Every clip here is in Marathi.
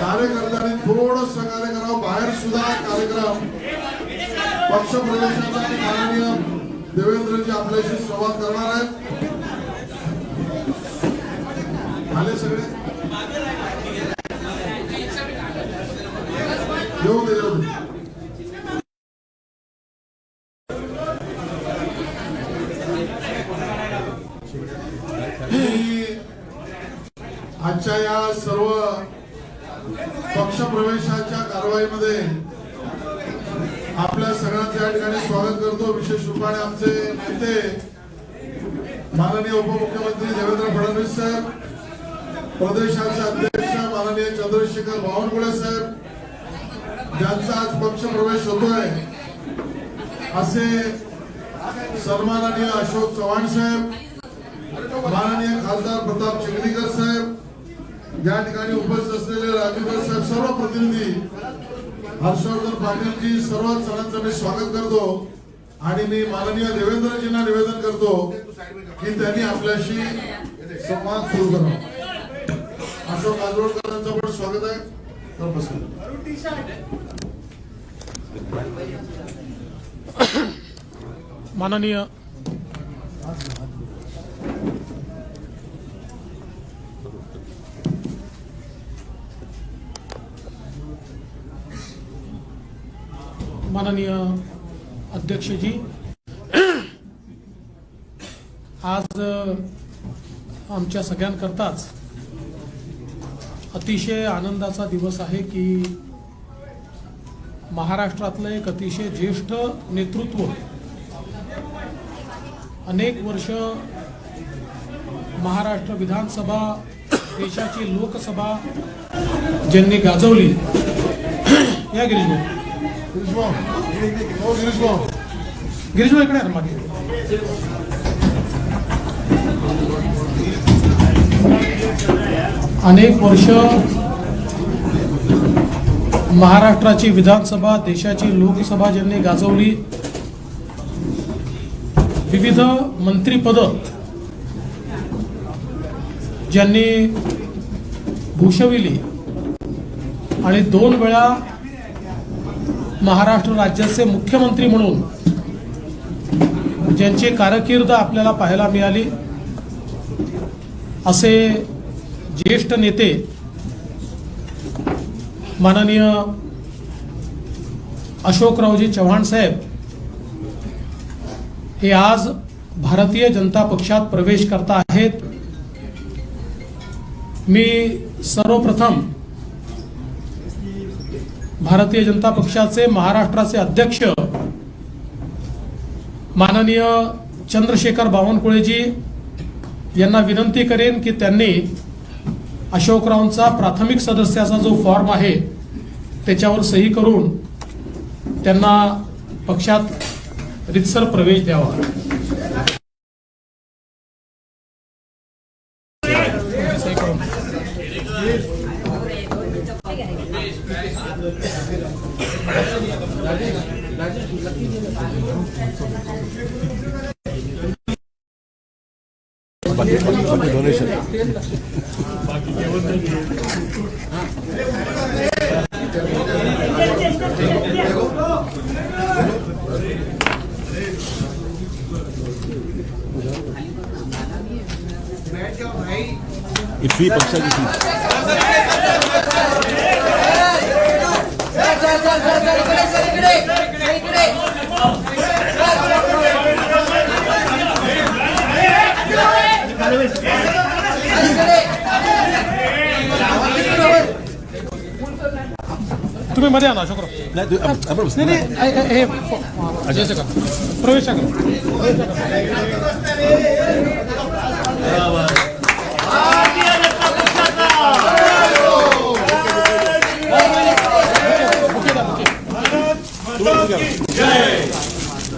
कार्यकर्त्यांनी थोडस कार्यक्रम बाहेर सुद्धा कार्यक्रम. पक्ष प्रवेशाचा माननीय देवेंद्रजी आपल्याशी संवाद करणार आहेत. आले सगळे? येऊ दे येऊ दे. मी आजच्या या सर्व पक्षप्रवेशाच्या कारवाईमध्ये आपल्या सगळ्यांचं या ठिकाणी स्वागत करतो. विशेष रूपाने आमचे नेते माननीय उपमुख्यमंत्री देवेंद्र फडणवीस साहेब प्रदेशाचे अध्यक्ष माननीय चंद्रशेखर बावनकुळे साहेब ज्यांचा आज पक्ष प्रवेश होतोय असे सन्माननीय अशोक चव्हाण साहेब माननीय खासदार प्रताप चिखलीकर साहेब या ठिकाणी उपस्थित असलेले राजूकर साहेब सर्व प्रतिनिधी हर्षवर्धन पाटीलजी सर्व सणांचं मी स्वागत करतो. आणि मी माननीय देवेंद्रजींना निवेदन करतो की त्यांनी आपल्याशी संवाद सुरू करावा. अशोक आजोळकरांचं पण स्वागत आहे. तर बसून माननीय माननीय अध्यक्षजी आज आमच्या सगळ्यांकरताच अतिशय आनंदाचा दिवस आहे की महाराष्ट्रातलं एक अतिशय ज्येष्ठ नेतृत्व अनेक वर्ष महाराष्ट्र विधानसभा देशाची लोकसभा ज्यांनी गाजवली या गेली गिरीश भाऊ इकडे हो, मागे. अनेक वर्ष महाराष्ट्राची विधानसभा देशाची लोकसभा ज्यांनी गाजवली विविध मंत्रीपद ज्यांनी भूषविली. आणि दोन वेळा महाराष्ट्र राज्याचे मुख्यमंत्री म्हणून ज्यांची कारकीर्द आपल्याला पाहायला मिळाली असे ज्येष्ठ नेते माननीय अशोकरावजी चव्हाण साहेब हे आज भारतीय जनता पक्षात प्रवेश करता आहेत. मी सर्वप्रथम भारतीय जनता पक्षाचे महाराष्ट्राचे अध्यक्ष माननीय चंद्रशेखर बावनकुळेजी यांना विनंती करेन की त्यांनी अशोकरावांचा प्राथमिक सदस्याचा जो फॉर्म आहे त्याच्यावर सही करून त्यांना पक्षात रितसर प्रवेश द्यावा सही करून. इथली पक्षाची सीट तुम्ही मध्ये आणा अशोकराव नाही. नाही नाही हे- हे- हे जयचं करा प्रवेश करा.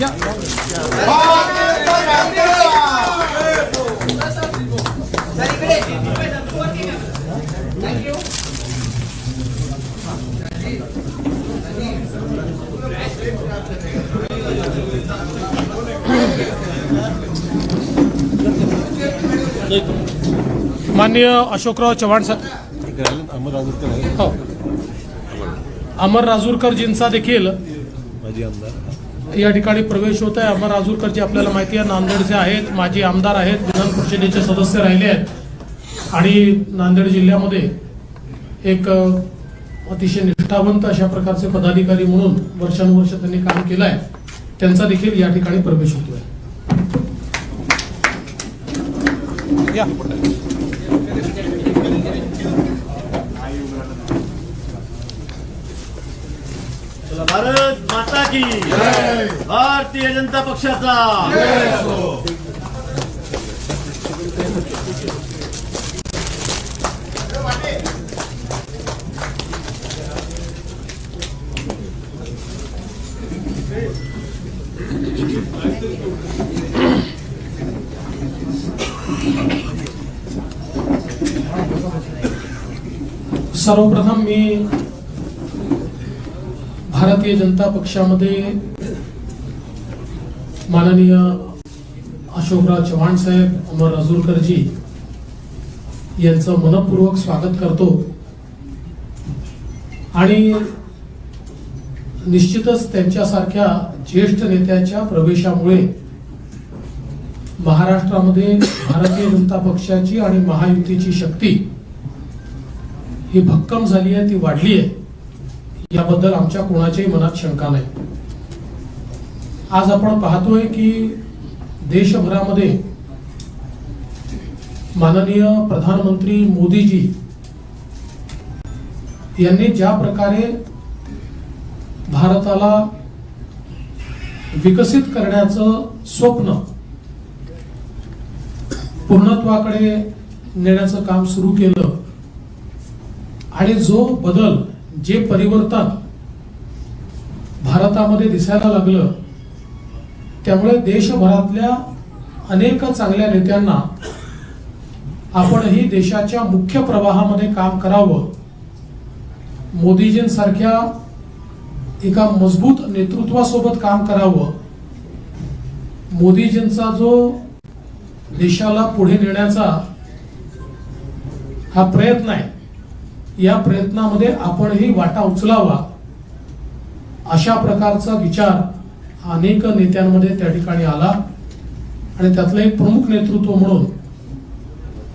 या. माननीय अशोकराव चव्हाण सर एक राहिलं अमर राजूरकर आहे हो. अमर राजूरकरजींचा देखील माजी आमदार. या ठिकाणी प्रवेश होत आहे अमर राजूरकरजी आपल्याला माहिती आहे नांदेडचे आहेत माजी आमदार आहेत विधान परिषदेचे सदस्य राहिले आहेत. आणि नांदेड जिल्ह्यामध्ये एक अतिशय निष्ठावंत अशा प्रकारचे पदाधिकारी म्हणून वर्षानुवर्ष त्यांनी काम केलं आहे त्यांचा देखील या ठिकाणी प्रवेश होतोय या चला, भारत माता की भारतीय जनता पक्षाचा. सर्वप्रथम मी भारतीय जनता पक्षामध्ये माननीय अशोकराव चव्हाण साहेब अमर राजूरकरजी यांचं मनपूर्वक स्वागत करतो. आणि निश्चितच त्यांच्यासारख्या ज्येष्ठ नेत्याच्या प्रवेशामुळे महाराष्ट्रामध्ये भारतीय जनता पक्षाची आणि महायुतीची शक्ती ही भक्कम झाली आहे ती वाढली आहे. याबद्दल आमच्या कोणाच्याही मनात शंका नाही. आज आपण पाहतोय की देशभरामध्ये माननीय प्रधानमंत्री मोदीजी यांनी ज्या प्रकारे भारताला विकसित करण्याचं स्वप्न पूर्णत्वाकडे नेण्याचं काम सुरू केलं आणि जो बदल जे परिवर्तन भारतामध्ये दिसायला लागलं त्यामुळे देशभरातल्या अनेक चांगल्या नेत्यांना आपणही देशाच्या मुख्य प्रवाहामध्ये काम करावं. मोदीजींसारख्या एका मजबूत नेतृत्वासोबत काम करावं. मोदीजींचा जो देशाला पुढे नेण्याचा हा प्रयत्न आहे या प्रयत्नामध्ये आपणही वाटा उचलावा अशा प्रकारचा विचार अनेक नेत्यांमध्ये त्या ठिकाणी आला. आणि त्यातलं एक प्रमुख नेतृत्व म्हणून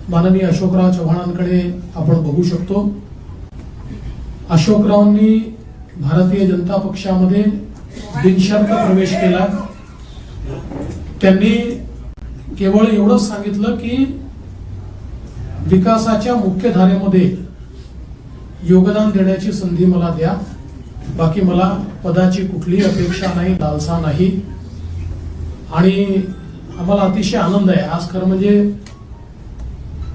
माननीय अशोकराव चव्हाणांकडे आपण बघू शकतो. अशोकरावांनी भारतीय जनता पक्षामध्ये बिनशर्त प्रवेश केला. त्यांनी केवळ एवढंच सांगितलं की विकासाच्या मुख्य धारेमध्ये योगदान देण्याची संधी मला द्या. बाकी मला पदाची कुठलीही अपेक्षा नाही लालसा नाही. आणि आम्हाला अतिशय आनंद आहे. आज खरं म्हणजे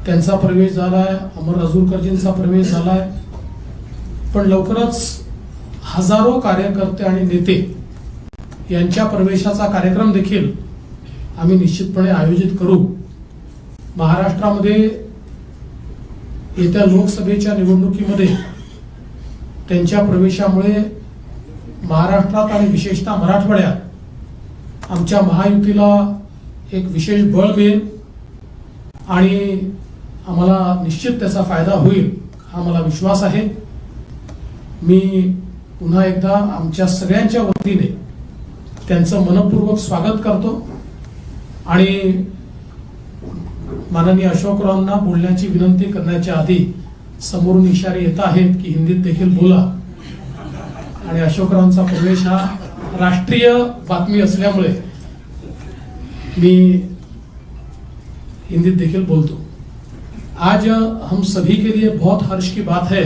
त्यांचा प्रवेश झाला आहे अमर अजूरकरजींचा प्रवेश झाला आहे पण लवकरच हजारो कार्यकर्ते आणि नेते यांच्या प्रवेशाचा कार्यक्रम देखील आम्ही निश्चितपणे आयोजित करू. महाराष्ट्रामध्ये येत्या लोकसभेच्या निवडणुकीमध्ये त्यांच्या प्रवेशामुळे महाराष्ट्रात आणि विशेषतः मराठवाड्यात आमच्या महायुतीला एक विशेष बळ मिळेल आणि आम्हाला निश्चित त्याचा फायदा होईल हा मला विश्वास आहे. मी पुन्हा एकदा आमच्या सगळ्यांच्या वतीने त्यांचं मनपूर्वक स्वागत करतो आणि माननीय अशोकरावांना बोलण्याची विनंती करण्याच्या आधी समोरून इशारे येत आहेत की हिंदीत देखील बोला. आणि अशोकरावांचा प्रवेश हा राष्ट्रीय बातमी असल्यामुळे मी हिंदीत देखील बोलतो. आज हम सभी के लिए बहुत हर्ष की बात है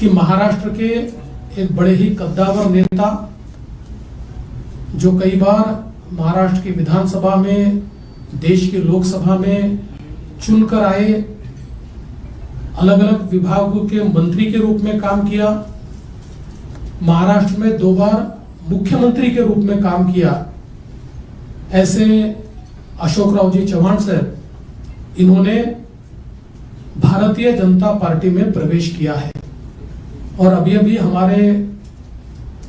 कि महाराष्ट्र के एक बड़े ही कद्दावर नेता जो कई बार महाराष्ट्र की विधानसभा में देश की लोकसभा में चुनकर आए अलग अलग विभागों के मंत्री के रूप में काम किया, महाराष्ट्र में दो बार मुख्यमंत्री के रूप में काम किया। ऐसे अशोक राव जी चौहान सर, इन्होंने भारतीय जनता पार्टी में प्रवेश किया है। और अभी अभी हमारे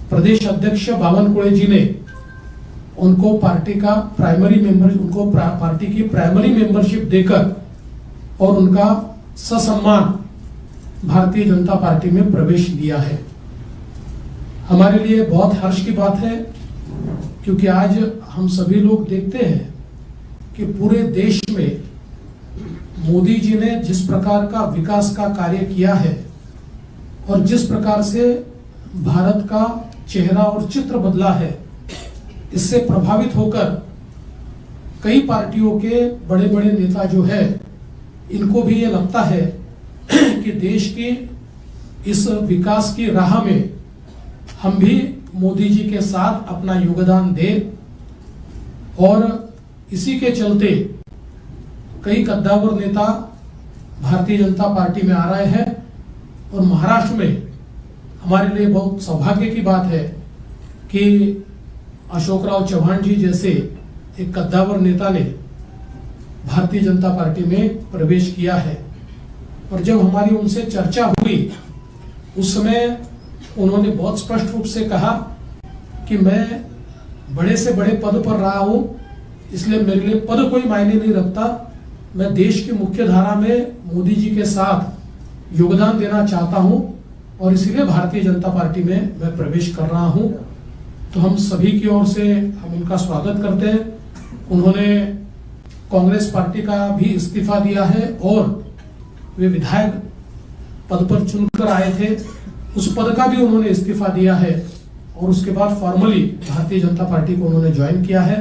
प्रदेश अध्यक्ष बावनकुळे जी ने उनको पार्टी का प्राइमरी मेंबर उनको पार्टी की प्राइमरी मेंबरशिप देकर और उनका ससम्मान भारतीय जनता पार्टी में प्रवेश दिया है। हमारे लिए बहुत हर्ष की बात है, क्योंकि आज हम सभी लोग देखते हैं कि पूरे देश में मोदी जी ने जिस प्रकार का विकास का कार्य किया है और जिस प्रकार से भारत का चेहरा और चित्र बदला है इससे प्रभावित होकर कई पार्टियों के बड़े बड़े नेता जो है, इनको भी ये लगता है कि देश की इस विकास की राह में हम भी मोदी जी के साथ अपना योगदान दें और इसी के चलते कई कद्दावर नेता भारतीय जनता पार्टी में आ रहे हैं और महाराष्ट्र में हमारे लिए बहुत सौभाग्य की बात है कि अशोकराव चौहान जी जैसे एक कद्दावर नेता ने भारतीय जनता पार्टी में प्रवेश किया है। और जब हमारी उनसे चर्चा हुई, उस समय उन्होंने बहुत स्पष्ट रूप से कहा कि मैं बड़े से बड़े पद पर रहा हूँ, इसलिए मेरे लिए पद कोई मायने नहीं रखता। मैं देश की मुख्य धारा में मोदी जी के साथ योगदान देना चाहता हूँ और इसलिए भारतीय जनता पार्टी में मैं प्रवेश कर रहा हूँ। तो हम सभी की ओर से हम उनका स्वागत करते हैं। उन्होंने कांग्रेस पार्टी का भी इस्तीफा दिया है और वे विधायक पद पर चुनकर आए थे। उस पद का भी उन्होंने इस्तीफा दिया है और उसके बाद फॉर्मली भारतीय जनता पार्टी को उन्होंने ज्वाइन किया है।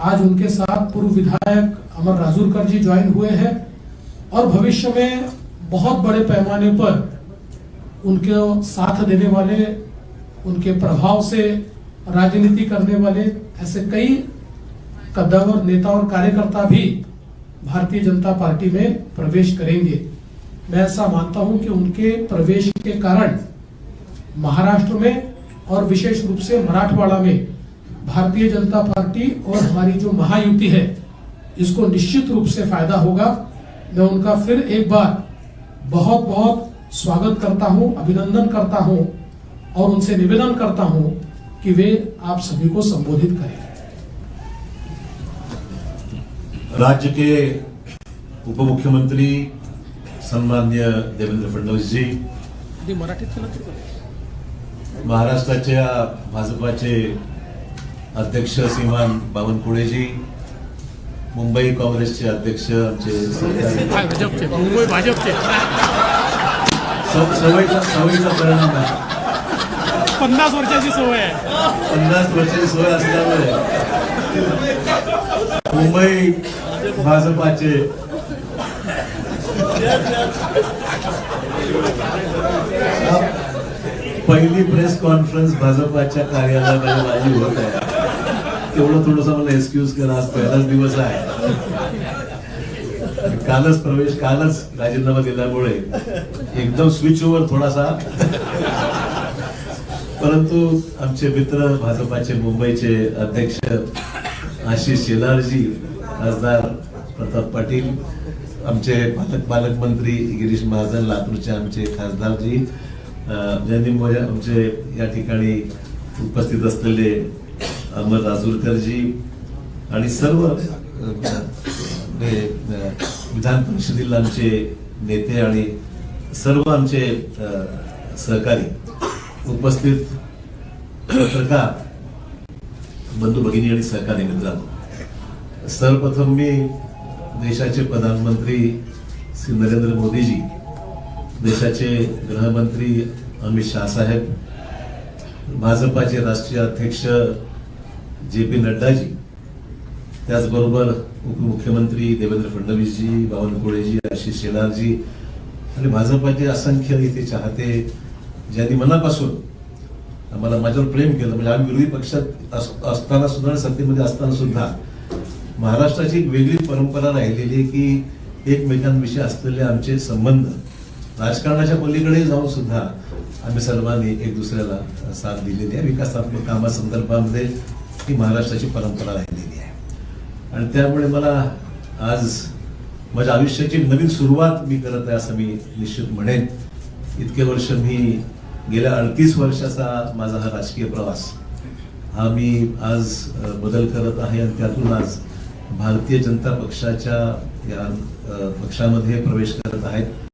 आज उनके साथ पूर्व विधायक अमर राजूरकर जी ज्वाइन हुए हैं और भविष्य में बहुत बड़े पैमाने पर उनके साथ देने वाले उनके प्रभाव से राजनीति करने वाले ऐसे कई कद्दावर नेता और कार्यकर्ता भी भारतीय जनता पार्टी में प्रवेश करेंगे। मैं ऐसा मानता हूँ कि उनके प्रवेश के कारण महाराष्ट्र में और विशेष रूप से मराठवाड़ा में भारतीय जनता पार्टी और हमारी जो महायुति है, इसको निश्चित रूप से फ़ायदा होगा। मैं उनका फिर एक बार बहुत बहुत स्वागत करता हूँ, अभिनंदन करता हूँ और उनसे निवेदन करता हूँ कि वे आप सभी को संबोधित करें। राज्य के उप मुख्यमंत्री सन्मान्य देवेंद्र फडणवीस जी मराठीत महाराष्ट्राच्या भाजपाचे अध्यक्ष श्रीमान बावनकुळेजी मुंबई काँग्रेसचे अध्यक्ष आमचे सवयीचा परिणाम आहे पन्नास वर्षाची सवय आहे. पन्नास वर्षाची सोय असल्यामुळे. मुंबई भाजपाचे. पहिली प्रेस कॉन्फरन्स भाजपाच्या कार्यालयामध्ये माझी होत आहे. तेवढं थोडस मला एक्सक्यूज करा आज पहिलाच दिवस आहे. कालच प्रवेश कालच राजीनामा दिल्यामुळे एकदम स्विच ओव्हर थोडासा. परंतु आमचे मित्र भाजपाचे मुंबईचे अध्यक्ष आशिष शेलारजी खासदार प्रताप पाटील आमचे पालक पालकमंत्री गिरीश महाजन लातूरचे आमचे खासदारजी अं, ज्यांनी माझ्या आमचे या ठिकाणी उपस्थित असलेले अमर राजूरकरजी आणि सर्व म्हणजे, विधान परिषदेला आमचे नेते आणि सर्व आमचे सहकारी उपस्थित पत्रकार बंधू भगिनी आणि सहकारी मित्रांनो सर्वप्रथम मी देशाचे प्रधानमंत्री श्री नरेंद्र मोदीजी देशाचे गृहमंत्री अमित शाह साहेब भाजपाचे राष्ट्रीय अध्यक्ष जे पी नड्डाजी त्याचबरोबर उपमुख्यमंत्री देवेंद्र फडणवीसजी बावनकुळेजी आशिष शेलारजी आणि भाजपाचे असंख्य इथे चाहते ज्यांनी मनापासून आम्हाला माझ्यावर प्रेम केलं म्हणजे आम्ही विरोधी पक्षात अस- असताना सुद्धा सत्तेमध्ये असताना सुद्धा महाराष्ट्राची एक वेगळी परंपरा राहिलेली आहे की एकमेकांविषयी असलेले आमचे संबंध. राजकारणाच्या पलीकडे जाऊन सुद्धा आम्ही सर्वांनी एक दुसऱ्याला साथ दिलेली आहे. विकासात्मक कामासंदर्भामध्ये ही महाराष्ट्राची परंपरा राहिलेली आहे. आणि त्यामुळे मला आज माझ्या आयुष्याची नवीन सुरुवात मी करत आहे असं मी निश्चित म्हणेन. इतके वर्ष मी गेल्या अडतीस वर्षाचा माझा हा राजकीय प्रवास. हा मी आज बदल करत आहे आणि त्यातून आज भारतीय जनता पक्षाच्या या पक्षामध्ये प्रवेश करत आहेत.